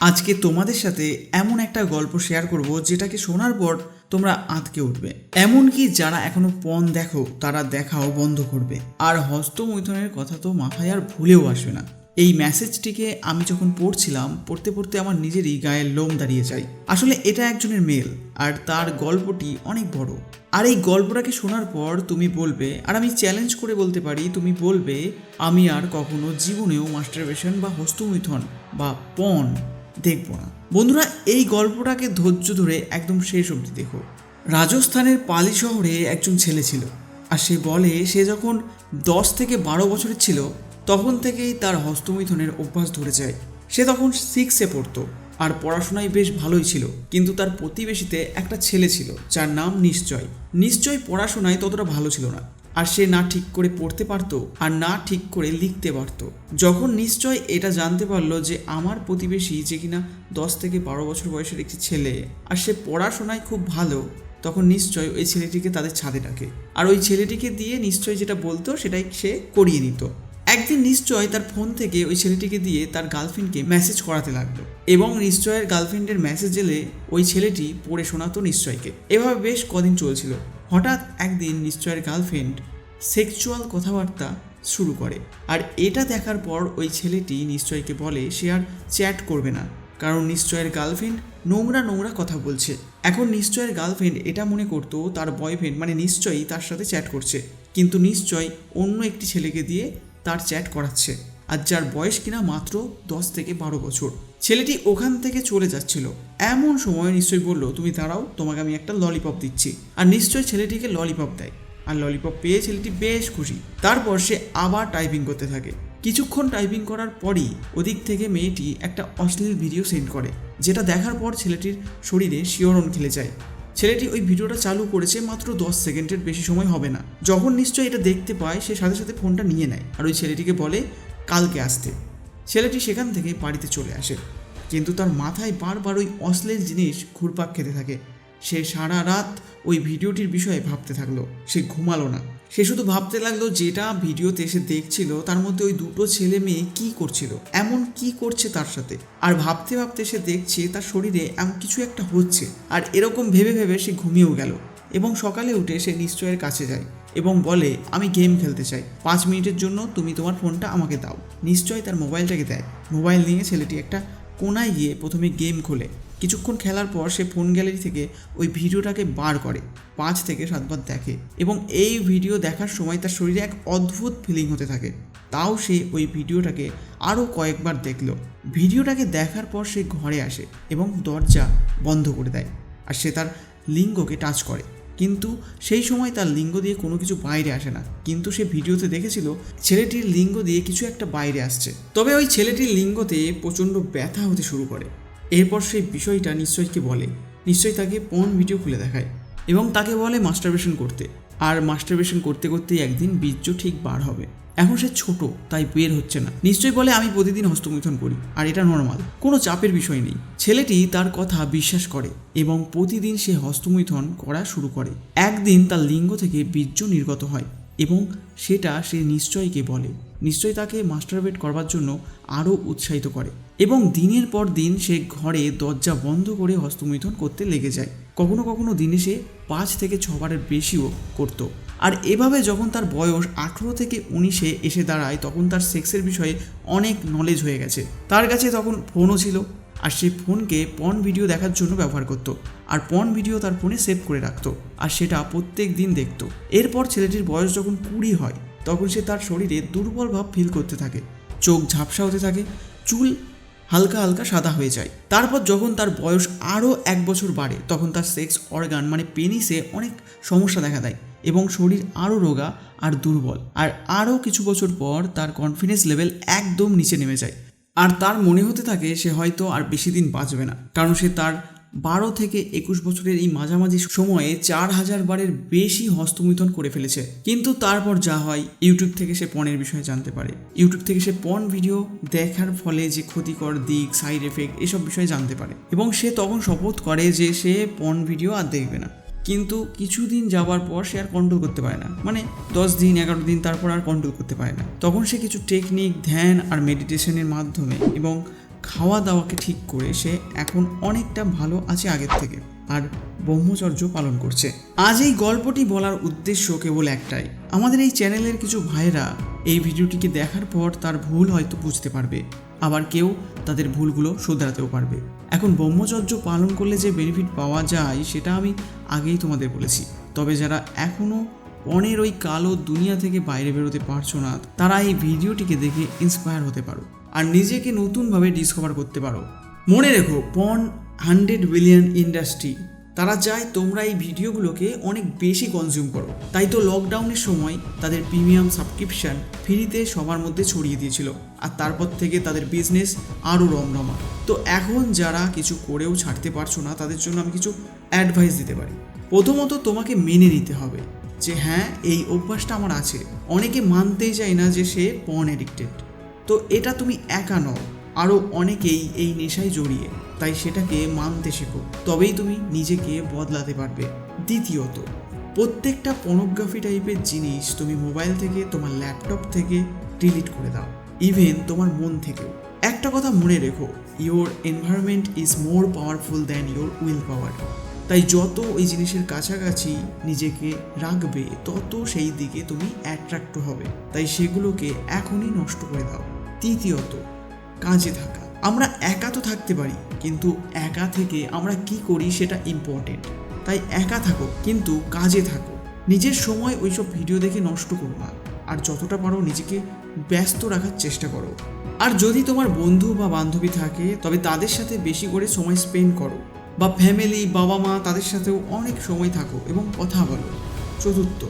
আজকে তোমাদের সাথে এমন একটা গল্প শেয়ার করব যেটাকে শোনার পর তোমরা আঁতকে উঠবে। এমনকি যারা এখনও পণ দেখো, তারা দেখাও বন্ধ করবে। আর হস্তমৈথুনের কথা তো মাথায় আর ভুলেও আসবে না। এই মেসেজটিকে আমি যখন পড়ছিলাম, পড়তে পড়তে আমার নিজেরই গায়ের লোম দাঁড়িয়ে যায়। আসলে এটা একজনের মেল আর তার গল্পটি অনেক বড়। আর এই গল্পটাকে শোনার পর তুমি বলবে, আর আমি চ্যালেঞ্জ করে বলতে পারি, তুমি বলবে, আমি আর কখনো জীবনেও মাস্টারবেশন বা হস্তমৈথন বা পণ দেখব না। বন্ধুরা, এই গল্পটাকে ধৈর্য ধরে একদম শেষ অবধি দেখো। রাজস্থানের পালি শহরে একজন ছেলে ছিল আর সে বলে, সে যখন দশ থেকে বারো বছরের ছিল, তখন থেকেই তার হস্তমৈথনের অভ্যাস ধরে যায়। সে তখন সিক্সে পড়তো আর পড়াশোনায় বেশ ভালোই ছিল। কিন্তু তার প্রতিবেশীতে একটা ছেলে ছিল, যার নাম নিশ্চয়। নিশ্চয় পড়াশোনায় ততটা ভালো ছিল না। আর সে না ঠিক করে পড়তে পারতো আর না ঠিক করে লিখতে পারতো। যখন নিশ্চয় এটা জানতে পারল যে আমার প্রতিবেশী যে কিনা দশ থেকে বারো বছর বয়সের একটি ছেলে আর সে পড়াশোনায় খুব ভালো, তখন নিশ্চয় ওই ছেলেটিকে তাদের ছাদে ডাকে। আর ওই ছেলেটিকে দিয়ে নিশ্চয় যেটা বলতো সেটাই সে করিয়ে নিত। একদিন নিশ্চয় তার ফোন থেকে ওই ছেলেটিকে দিয়ে তার গার্লফ্রেন্ডকে মেসেজ করাতে লাগল এবং নিশ্চয়ের গার্লফ্রেন্ডের মেসেজ এলে ওই ছেলেটি পড়ে শোনাতো নিশ্চয়কে। এভাবে বেশ কদিন চলছিল। হঠাৎ একদিন নিশ্চয়ের গার্লফ্রেন্ড সেক্সুয়াল কথাবার্তা শুরু করে। আর এটা দেখার পর ওই ছেলেটি নিশ্চয়কে বলে সে আর চ্যাট করবে না। কারণ নিশ্চয়ের গার্লফ্রেন্ড নোংরা নোংরা কথা বলছে। এখন নিশ্চয়ের গার্লফ্রেন্ড এটা মনে করতো তার বয়ফ্রেন্ড মানে নিশ্চয়ই তার সাথে চ্যাট করছে। কিন্তু নিশ্চয় অন্য একটি ছেলেকে দিয়ে তার চ্যাট করাচ্ছে। আর যার বয়স কিনা মাত্র দশ থেকে বারো বছর। ছেলেটি ওখান থেকে চলে যাচ্ছিল। এমন সময় নিশ্চয়ই বলল, তুমি দাঁড়াও, তোমাকে আমি একটা ললিপপ দিচ্ছি। আর নিশ্চয় ছেলেটিকে ললিপপ দেয়। আর ললিপপ পেয়ে ছেলেটি বেশ খুশি। তারপর সে আবার টাইপিং করতে থাকে। কিছুক্ষণ টাইপিং করার পরই ওদিক থেকে মেয়েটি একটা অশ্লীল ভিডিও সেন্ড করে, যেটা দেখার পর ছেলেটির শরীরে শিওরণ খেলে যায়। ছেলেটি ওই ভিডিওটা চালু করেছে মাত্র দশ সেকেন্ডের বেশি সময় হবে না। যখন নিশ্চয়ই এটা দেখতে পায়, সে সাথে সাথে ফোনটা নিয়ে নেয়। আর ওই ছেলেটিকে বলে কালকে আসতে। ছেলেটি সেখান থেকে বাড়িতে চলে আসে। কিন্তু তার মাথায় বারবার ওই অশ্লীল জিনিস ঘুরপাক খেতে থাকে। সে সারা রাত ওই ভিডিওটির বিষয়ে ভাবতে থাকল। সে ঘুমালো না। সে শুধু ভাবতে লাগল যেটা ভিডিওতে সে দেখছিল, তার মধ্যে ওই দুটো ছেলে মেয়ে কি করছিল, এমন কি করছে তার সাথে। আর ভাবতে ভাবতে সে দেখছে তার শরীরে এমন কিছু একটা হচ্ছে। আর এরকম ভেবে ভেবে সে ঘুমিয়েও গেল। এবং সকালে উঠে সে নিশ্চয়ের কাছে যায় এবং বলে, আমি গেম খেলতে চাই। পাঁচ মিনিটের জন্য তুমি তোমার ফোনটা আমাকে দাও। নিশ্চয় তার মোবাইলটাকে দেয়। মোবাইল নিয়ে ছেলেটি একটা কোনায় গিয়ে প্রথমে গেম খোলে। কিছুক্ষণ খেলার পর সে ফোন গ্যালারি থেকে ওই ভিডিওটাকে বার করে। পাঁচ থেকে সাতবার দেখে এবং এই ভিডিও দেখার সময় তার শরীরে এক অদ্ভুত ফিলিং হতে থাকে। তাও সে ওই ভিডিওটাকে আরও কয়েকবার দেখল। ভিডিওটাকে দেখার পর সে ঘরে আসে এবং দরজা বন্ধ করে দেয়। আর সে তার লিঙ্গকে টাচ করে। কিন্তু সেই সময় তার লিঙ্গ দিয়ে কোনো কিছু বাইরে আসে না। কিন্তু সে ভিডিওতে দেখেছিল ছেলেটির লিঙ্গ দিয়ে কিছু একটা বাইরে আসছে। তবে ওই ছেলেটির লিঙ্গতে প্রচণ্ড ব্যথা হতে শুরু করে। এরপর সেই বিষয়টা নিশ্চয়কে বলে। নিশ্চয়ই তাকে পন ভিডিও খুলে দেখায় এবং তাকে বলে মাস্টারবেশন করতে। আর মাস্টারবেশন করতে করতেই একদিন বীর্য ঠিক বার হবে। এখন সে ছোট, তাই বের হচ্ছে না। নিশ্চয়ই বলে, আমি প্রতিদিন হস্তমৈথন করি, আর এটা নর্মাল কোনো চাপের বিষয় নেই। ছেলেটি তার কথা বিশ্বাস করে এবং প্রতিদিন সে হস্তমৈথন করা শুরু করে। একদিন তার লিঙ্গ থেকে বীর্য নির্গত হয় এবং সেটা সে নিশ্চয়কে বলে। নিশ্চয় তাকে মাস্টারবেট করবার জন্য আরও উৎসাহিত করে এবং দিনের পর দিন সে ঘরে দরজা বন্ধ করে হস্তমৈথন করতে লেগে যায়। কখনো কখনো দিনে সে পাঁচ থেকে ছবারের বেশিও করত। আর এভাবে যখন তার বয়স আঠেরো থেকে উনিশে এসে দাঁড়ায়, তখন তার সেক্সের বিষয়ে অনেক নলেজ হয়ে গেছে। তার কাছে তখন ফোনও ছিল আর সে ফোনকে পন ভিডিও দেখার জন্য ব্যবহার করত আর পন ভিডিও তার ফোনে সেভ করে রাখতো আর সেটা প্রত্যেক দিন দেখতো। এরপর ছেলেটির বয়স যখন কুড়ি হয়, তখন সে তার শরীরে দুর্বল ভাব ফিল করতে থাকে। চোখ ঝাপসা হতে থাকে, চুল হালকা হালকা সাদা হয়ে যায়। তারপর যখন তার বয়স আরও এক বছর বাড়ে, তখন তার সেক্স অর্গান মানে পেনিসে অনেক সমস্যা দেখা দেয়। এবং শরীর আরও রোগা আর দুর্বল। আর আরও কিছু বছর পর তার কনফিডেন্স লেভেল একদম নিচে নেমে যায়। আর তার মনে হতে থাকে সে হয়তো আর বেশি দিন বাঁচবে না। কারণ সে তার বারো থেকে একুশ বছরের এই মাঝামাঝি সময়ে চার হাজার বারের বেশি হস্তমৈথন করে ফেলেছে। কিন্তু তারপর যা হয় ইউটিউব থেকে সে পণের বিষয়ে জানতে পারে। ইউটিউব থেকে সে পণ ভিডিও দেখার ফলে যে ক্ষতিকর দিক সাইড এফেক্ট এসব বিষয়ে জানতে পারে। এবং সে তখন শপথ করে যে সে পণ ভিডিও আর দেখবে না। কিন্তু কিছুদিন যাওয়ার পর সে আর কন্ট্রোল করতে পারে না। মানে দশ দিন, এগারো দিন তারপর আর কন্ট্রোল করতে পারে না। তখন সে কিছু টেকনিক ধ্যান আর মেডিটেশনের মাধ্যমে এবং খাওয়া দাওয়াকে ঠিক করে সে এখন অনেকটা ভালো আছে আগের থেকে আর ব্রহ্মচর্য পালন করছে। আজ এই গল্পটি বলার উদ্দেশ্য কেবল একটাই। আমাদের এই চ্যানেলের কিছু ভাইরা এই ভিডিওটিকে দেখার পর তার ভুল হয়তো বুঝতে পারবে। আবার কেউ তাদের ভুলগুলো শুধরাতেও পারবে। এখন ব্রহ্মচর্য পালন করলে যে বেনিফিট পাওয়া যায়, সেটা আমি আগেই তোমাদের বলেছি। তবে যারা এখনও পণের ওই কালো দুনিয়া থেকে বাইরে বেরোতে পারছ না, তারা এই ভিডিওটিকে দেখে ইন্সপায়ার হতে পারো। আর নিজেকে নতুনভাবে ডিসকভার করতে পারো। মনে রেখো পন হান্ড্রেড বিলিয়ন ইন্ডাস্ট্রি তারা চায় তোমরা এই ভিডিওগুলোকে অনেক বেশি কনজিউম করো। তাই তো লকডাউনের সময় তাদের প্রিমিয়াম সাবস্ক্রিপশন ফ্রিতে সবার মধ্যে ছড়িয়ে দিয়েছিল, আর তারপর থেকে তাদের বিজনেস আরও রমরমা। তো এখন যারা কিছু করেও ছাড়তে পারছ না, তাদের জন্য আমি কিছু অ্যাডভাইস দিতে পারি। প্রথমত তোমাকে মেনে নিতে হবে যে হ্যাঁ এই অভ্যাসটা আমার আছে। অনেকে মানতেই চায় না যে সে পন এডিক্টেড তো এটা তুমি একা নও, আরও অনেকেই এই নেশায় জড়িয়ে। তাই সেটাকে মানতে শেখো। তবেই তুমি নিজেকে বদলাতে পারবে। দ্বিতীয়ত, প্রত্যেকটা পনোগ্রাফি টাইপের জিনিস তুমি মোবাইল থেকে, তোমার ল্যাপটপ থেকে ডিলিট করে দাও। ইভেন তোমার মন থেকেও। একটা কথা মনে রেখো your environment is more powerful than your will power তাই যত ওই জিনিসের কাছাকাছি নিজেকে রাখবে, তত সেই দিকে তুমি অ্যাট্রাক্ট হবে। তাই সেগুলোকে এখনই নষ্ট করে দাও। তৃতীয়ত, কাজে থাকা। আমরা একা তো থাকতে পারি, কিন্তু একা থেকে আমরা কি করি সেটা ইম্পর্টেন্ট তাই একা থাকো, কিন্তু কাজে থাকো। নিজের সময় ওইসব ভিডিও দেখে নষ্ট করো না, আর যতটা পারো নিজেকে ব্যস্ত রাখার চেষ্টা করো। আর যদি তোমার বন্ধু বা বান্ধবী থাকে, তবে তাদের সাথে বেশি করে সময় স্পেন্ড করো। বা ফ্যামিলি বাবা মা তাদের সাথেও অনেক সময় থাকো এবং কথা বলো। চতুর্থ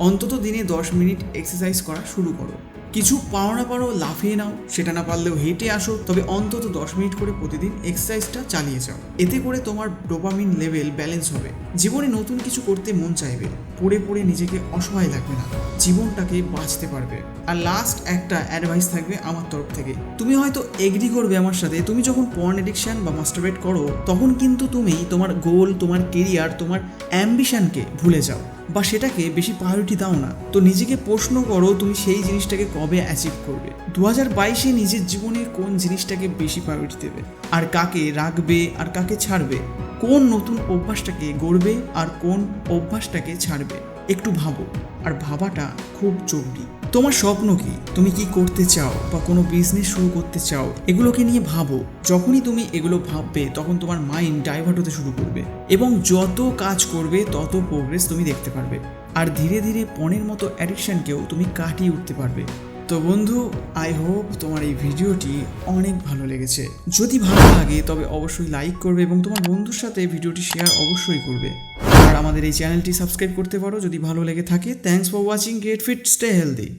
অন্তত দিনে দশ মিনিট এক্সারসাইজ করা শুরু করো। কিছু পারো না পারো, লাফিয়ে নাও। সেটা না পারলেও হেঁটে আসো। তবে অন্তত দশ মিনিট করে প্রতিদিন এক্সারসাইজটা চালিয়ে যাও। এতে করে তোমার ডোপামিন লেভেল ব্যালেন্স হবে। জীবনে নতুন কিছু করতে মন চাইবে। পড়ে পড়ে নিজেকে অসহায় লাগবে না। জীবনটাকে বাঁচতে পারবে। আর লাস্ট একটা অ্যাডভাইস থাকবে আমার তরফ থেকে। তুমি হয়তো এগ্রি করবে আমার সাথে। তুমি যখন পর্ন এডিকশন বা মাস্টারবেট করো, তখন কিন্তু তুমি তোমার গোল তোমার কেরিয়ার তোমার অ্যাম্বিশনকে ভুলে যাও। বা সেটাকে বেশি প্রায়োরিটি দাও না। তো নিজেকে প্রশ্ন করো, তুমি সেই জিনিসটাকে কবে অ্যাচিভ করবে? দু হাজার বাইশে নিজের জীবনে কোন জিনিসটাকে বেশি প্রায়োরিটি দেবে? আর কাকে রাখবে, আর কাকে ছাড়বে? কোন নতুন অভ্যাসটাকে গড়বে, আর কোন অভ্যাসটাকে ছাড়বে? একটু ভাবো। আর ভাবাটা খুব জরুরি। তোমার স্বপ্ন কি? তুমি কি করতে চাও বা কোনো বিজনেস শুরু করতে চাও? এগুলোকে নিয়ে ভাবো। যখনই তুমি এগুলো ভাববে, তখন তোমার মাইন্ড ডাইভার্ট হতে শুরু করবে এবং যত কাজ করবে, তত প্রোগ্রেস তুমি দেখতে পারবে। আর ধীরে ধীরে পণের মতো অ্যাডিকশনকেও তুমি কাটিয়ে উঠতে পারবে। তো বন্ধু আই হোপ তোমার এই ভিডিওটি অনেক ভালো লেগেছে। যদি ভালো লাগে, তবে অবশ্যই লাইক করবে এবং তোমার বন্ধুর সাথে ভিডিওটি শেয়ার অবশ্যই করবে। আর আমাদের এই চ্যানেলটি সাবস্ক্রাইব করতে পারো। যদি ভালো লেগে থাকে thanks for watching get fit stay healthy